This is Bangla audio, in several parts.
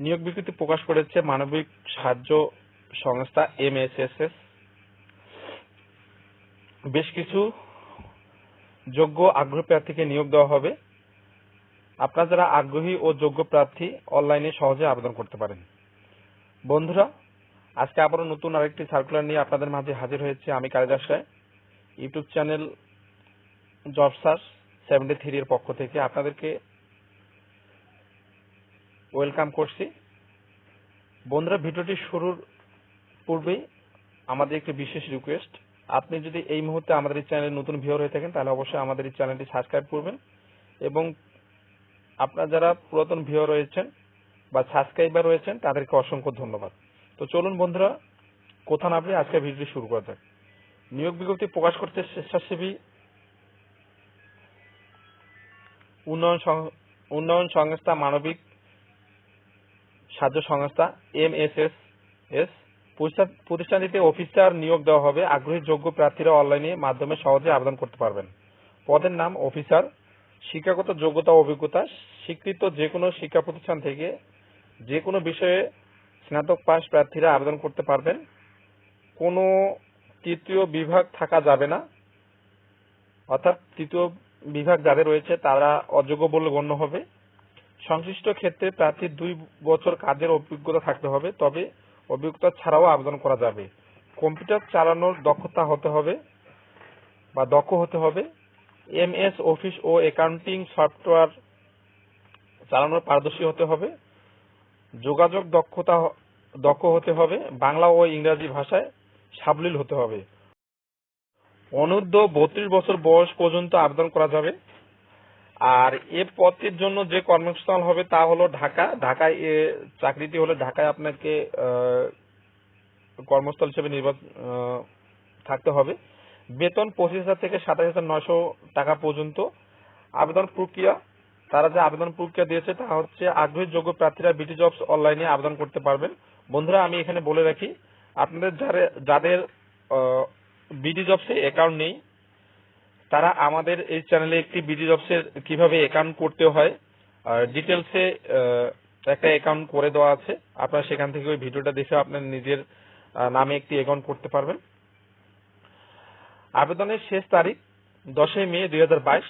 নিয়োগ বিজ্ঞপ্তি প্রকাশ করেছে মানবিক সাহায্য সংস্থা এমএসএসএস বেশ কিছু যোগ্য আগ্রহী প্রার্থীকে নিয়োগ দেওয়া হবে। আপনারা যারা আগ্রহী ও যোগ্য প্রার্থী, অনলাইনে সহজে আবেদন করতে পারেন। বন্ধুরা, আজকে আবারও নতুন আরেকটি সার্কুলার নিয়ে আপনাদের মাঝে হাজির হয়েছে আমি Kalidas Roy. YouTube channel job search seventy three এর পক্ষ থেকে। আপনাদেরকে ওয়েলকাম করছি। বন্ধুরা, ভিডিওটি শুরুর পূর্বেই আমাদের একটি বিশেষ রিকোয়েস্ট আপনি যদি এই মুহূর্তে আমাদের এই চ্যানেলে নতুন ভিউয়ার হয়ে থাকেন, তাহলে অবশ্যই আমাদের এই চ্যানেলটি সাবস্ক্রাইব করবেন। এবং আপনারা যারা পুরাতন ভিউয়ার রয়েছেন বা সাবস্ক্রাইবার রয়েছেন, তাদেরকে অসংখ্য ধন্যবাদ। তো চলুন বন্ধুরা, কোথা না আপনি আজকে ভিডিওটি শুরু করা যাক। নিয়োগ বিজ্ঞপ্তি প্রকাশ করতে স্বেচ্ছাসেবী উন্নয়ন উন্নয়ন সংস্থা মানবিক সাহায্য সংস্থা এম এস এস এস প্রতিষ্ঠানটিতে অফিসার নিয়োগ দেওয়া হবে। আগ্রহী যোগ্য প্রার্থীরা অনলাইনে মাধ্যমে সহজে আবেদন করতে পারবেন। পদের নাম অফিসার, শিক্ষাগত যোগ্যতা অভিজ্ঞতা, স্বীকৃত যে কোনো শিক্ষা প্রতিষ্ঠান থেকে যে কোনো বিষয়ে স্নাতক পাস প্রার্থীরা আবেদন করতে পারবেন। কোনো তৃতীয় বিভাগ থাকা যাবে না। অর্থাৎ তৃতীয় বিভাগ যাদের রয়েছে, তারা অযোগ্য বলে গণ্য হবে। সংশ্লিষ্ট ক্ষেত্রে প্রার্থীর দুই বছর কাজের অভিজ্ঞতা থাকতে হবে, তবে অভিজ্ঞতা ছাড়াও আবেদন করা যাবে। কম্পিউটার চালানোর দক্ষতা হতে হবে বা দক্ষ হতে হবে। এম এস অফিস ও অ্যাকাউন্টিং সফটওয়্যার চালানোর পারদর্শী হতে হবে। যোগাযোগ দক্ষতা দক্ষ হতে হবে। বাংলা ও ইংরেজি ভাষায় সাবলীল হতে হবে। অনূর্ধ্ব বত্রিশ বছর বয়স পর্যন্ত আবেদন করা যাবে। আর এ পদটির জন্য যে কর্মস্থল হবে তা হলো ঢাকা। ঢাকায় এ চাকরিটি হলে ঢাকায় আপনাকে কর্মস্থল হিসেবে নির্বাচন থাকতে হবে। বেতন পঁচিশ হাজার থেকে সাতাশ হাজার নয়শো টাকা পর্যন্ত। আবেদন প্রক্রিয়া, তারা যে আবেদন প্রক্রিয়া দিয়েছে তা হচ্ছে আগ্রহী যোগ্য প্রার্থীরা বিটি জবস অনলাইনে আবেদন করতে পারবেন। বন্ধুরা, আমি এখানে বলে রাখি, আপনাদের যাদের বিডি জবসে অ্যাকাউন্ট নেই তারা আমাদের এই চ্যানেলে একটি বিডি জবসের কীভাবে অ্যাকাউন্ট করতে হয় ডিটেলসে একটা অ্যাকাউন্ট করে দেওয়া আছে। আপনারা সেখান থেকে ওই ভিডিওটা দেখে আপনার নিজের নামে একটি অ্যাকাউন্ট করতে পারবেন। আবেদনের শেষ তারিখ দশই মে দুই হাজার বাইশ।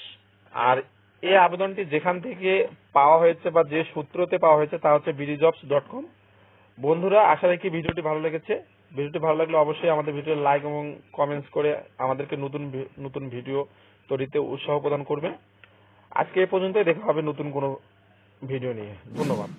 আর এই আবেদনটি যেখান থেকে পাওয়া হয়েছে বা যে সূত্রতে পাওয়া হয়েছে তা হচ্ছে বিডিজবস ডট কম বন্ধুরা, আশা রাখি ভিডিওটি ভালো লেগেছে। ভিডিওটি ভালো লাগলে অবশ্যই আমাদের ভিডিও লাইক এবং কমেন্টস করে আমাদেরকে নতুন নতুন ভিডিও তৈরিতে উৎসাহ প্রদান করবেন। আজকে এ পর্যন্তই, দেখা হবে নতুন কোনো ভিডিও নিয়ে। ধন্যবাদ।